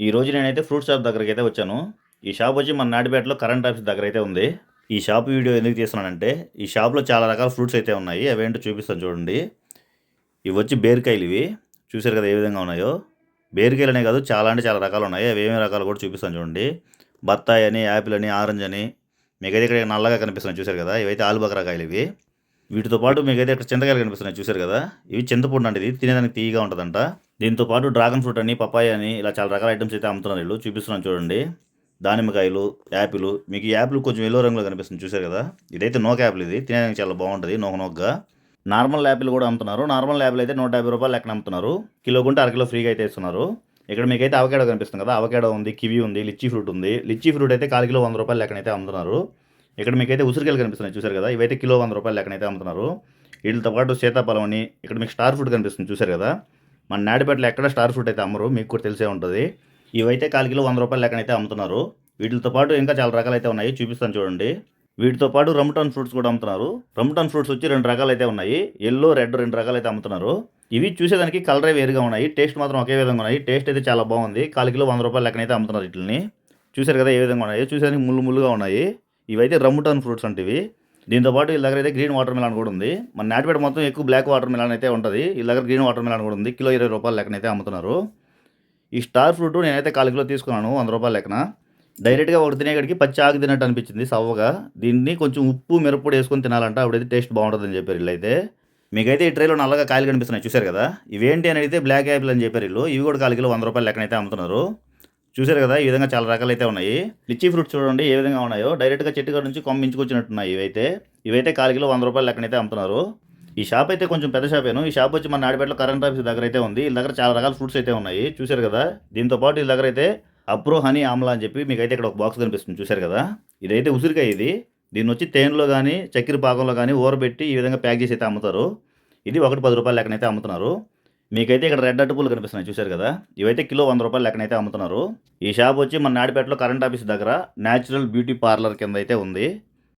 ఈ రోజు నేనైతే ఫ్రూట్ షాప్ దగ్గరికి అయితే వచ్చాను. ఈ షాప్ వచ్చి మన నాటిపేటలో కరెంట్ ఆఫీస్ దగ్గర అయితే ఉంది. ఈ షాప్ వీడియో ఎందుకు తీస్తున్నానంటే ఈ షాప్లో చాలా రకాల ఫ్రూట్స్ అయితే ఉన్నాయి. అవేంటో చూపిస్తాను చూడండి. ఇవి వచ్చి బేరికాయలు ఇవి. చూసారు కదా ఏ విధంగా ఉన్నాయో? బేరికాయలు అనే కాదు చాలా అంటే చాలా రకాలు ఉన్నాయి. అవి ఏమేమి రకాలు కూడా చూపిస్తాను చూడండి. బత్తాయి అని యాపిల్ అని ఆరెంజ్ అని. మీకైతే ఇక్కడ నల్లగా కనిపిస్తున్నాయి చూసారు కదా? ఇవైతే ఆలుబకరాకాయలు ఇవి. వీటితో పాటు మీకైతే ఇక్కడ చింతకాయలు కనిపిస్తున్నాయి చూసారు కదా? ఇవి చింతపండు అంటే ఇది. తినేదానికి తీయగా ఉంటుందంట. దీంతో పాటు డ్రాగన్ ఫ్రూట్ అని పపాయ అని ఇలా చాలా రకాల ఐటమ్స్ అయితే అమ్ముతున్నారు వీళ్ళు. చూపిస్తున్నాను చూడండి. దానిమ్మకాయలు యాపిల్. మీకు ఈ యాపిల్ కొంచెం ఎల్లో రంగులో కనిపిస్తుంది చూసారు కదా? ఇదైతే నోక యాపిల్ ఇది. తినేదానికి చాలా బాగుంటుంది నోక నోగ్గా నార్మల్ యాపిల్ కూడా అమ్ముతున్నారు. నార్మల్ యాపిల్ అయితే నూట యాభై రూపాయలు లెక్కన అమ్ముతున్నారు. కిలో కొంటే అరకిలో ఫ్రీగా అయితే ఇస్తున్నారు. ఇక్కడ మీకైతే అవకాడో కనిపిస్తుంది కదా? అవకాడో ఉంది కివి ఉంది లిచ్చి ఫ్రూట్ ఉంది. లిచ్చి ఫ్రూట్ అయితే కాల్ కిలో వంద రూపాయలు లెక్కనైతే అమ్ముతున్నారు. ఇక్కడ మీకైతే ఉసిరికాయలు కనిపిస్తున్నాయి చూసారు కదా? ఇవైతే కిలో వంద రూపాయలు లెక్కనైతే అమ్ముతున్నారు. వీటితో పాటు సీతాఫలం అని ఇక్కడ మీకు స్టార్ ఫ్రూట్ కనిపిస్తుంది చూసారు కదా? మన నాడిపేటలో ఎక్కడ స్టార్ ఫ్రూట్ అయితే అమ్మరు మీకు కూడా తెలిసే ఉంటుంది. ఇవైతే కాలికిలో వంద రూపాయలు లెక్కనైతే అమ్ముతున్నారు. వీటితో పాటు ఇంకా చాలా రకాలు అయితే ఉన్నాయి చూపిస్తాను చూడండి. వీటితో పాటు రమ్టన్ ఫ్రూట్స్ కూడా అమ్ముతున్నారు. రమ్టన్ ఫ్రూట్స్ వచ్చి రెండు రకాలు అయితే ఉన్నాయి. ఎల్లో రెడ్ రెండు రకాలు అయితే అమ్ముతున్నారు. ఇవి చూసేదానికి కలరే వేరుగా ఉన్నాయి. టేస్ట్ మాత్రం ఒకే విధంగా ఉన్నాయి. టేస్ట్ అయితే చాలా బాగుంది. కాలికిలో వంద రూపాయలు లెక్కనైతే అమ్ముతున్నారు వీటిని చూసారు కదా ఏ విధంగా ఉన్నాయి? చూసేదానికి ముళ్ళు ముళ్ళుగా ఉన్నాయి. ఇవైతే రమ్ముటన్ ఫ్రూట్స్ అంటే దీంతోపాటు వీళ్ళ దగ్గర అయితే గ్రీన్ వాటర్ మిలాన్ కూడా ఉంది. మన నాటిపేట మొత్తం ఎక్కువ బ్లాక్ వాటర్ మిలాన్ అయితే ఉంటుంది. వీళ్ళ దగ్గర గ్రీన్ వాటర్ మిలాన్ కూడా ఉంది. కిలో ఇరవై రూపాయలు లెక్కనైతే అమ్ముతున్నారు. ఈ స్టార్ ఫ్రూట్ నేనైతే కాలు కిలో తీసుకున్నాను వంద రూపాయల లెక్కన. డైరెక్ట్గా ఒకటి తినేగడికి పచ్చి ఆకు తిన్నట్టు అనిపించింది సవ్వగా. దీన్ని కొంచెం ఉప్పు మిరప్పొడి వేసుకొని తినాలంట. అప్పుడైతే టేస్ట్ బాగుంటుందని చెప్పారు వీళ్ళైతే మీకైతే ఈ ట్రైలో నల్లగా కాయలు కనిపిస్తున్నాయి. చూశారు కదా? ఇవేంటి అని అడిగితే బ్లాక్ యాపిల్ అని చెప్పారు వీళ్ళు. ఇవి కూడా కాలు కిలో వంద రూపాయలు లెక్కనైతే అమ్ముతున్నారు. చూశారు కదా ఈ విధంగా చాలా రకాలు అయితే ఉన్నాయి. లిచ్చి ఫ్రూట్స్ చూడండి ఏ విధంగా ఉన్నాయో. డైరెక్ట్గా చెట్టు కాడ నుంచి కొమ్మించుకొచ్చినట్టున్నాయి ఇవైతే. ఇవైతే కాలు కిలో వంద రూపాయలు లెక్కనైతే అమ్ముతున్నారు. ఈ షాప్ అయితే కొంచెం పెద్ద షాపేను ఈ షాప్ వచ్చి మన నాడిపేటలో కరెంట్ ఆఫీస్ దగ్గర అయితే ఉంది. వీళ్ళ దగ్గర చాలా రకాల ఫ్రూట్స్ అయితే ఉన్నాయి. చూశారు కదా దీంతో పాటు వీళ్ళ దగ్గర అయితే అప్రో హనీ ఆమ్లా అని చెప్పి మీకు అయితే ఇక్కడ ఒక బాక్స్ కనిపిస్తుంది. చూశారు కదా ఇదైతే ఉసిరికాయ ఇది. దీన్ని వచ్చి తేనెలో కానీ చక్కెర పాకంలో కానీ ఊరబెట్టి ఈ విధంగా ప్యాక్ చేసి అయితే అమ్ముతారు. ఇది ఒకటి పది రూపాయలు లెక్కనైతే అమ్ముతున్నారు. మీకైతే ఇక్కడ రెడ్ అట్టుపులు కనిపిస్తున్నాయి చూశారు కదా? ఇవైతే కిలో వంద రూపాయలు లెక్కనైతే అమ్ముతున్నారు. ఈ షాప్ వచ్చి మన నాడిపేటలో కరెంట్ ఆఫీస్ దగ్గర న్యాచురల్ బ్యూటీ పార్లర్ కింద అయితే ఉంది.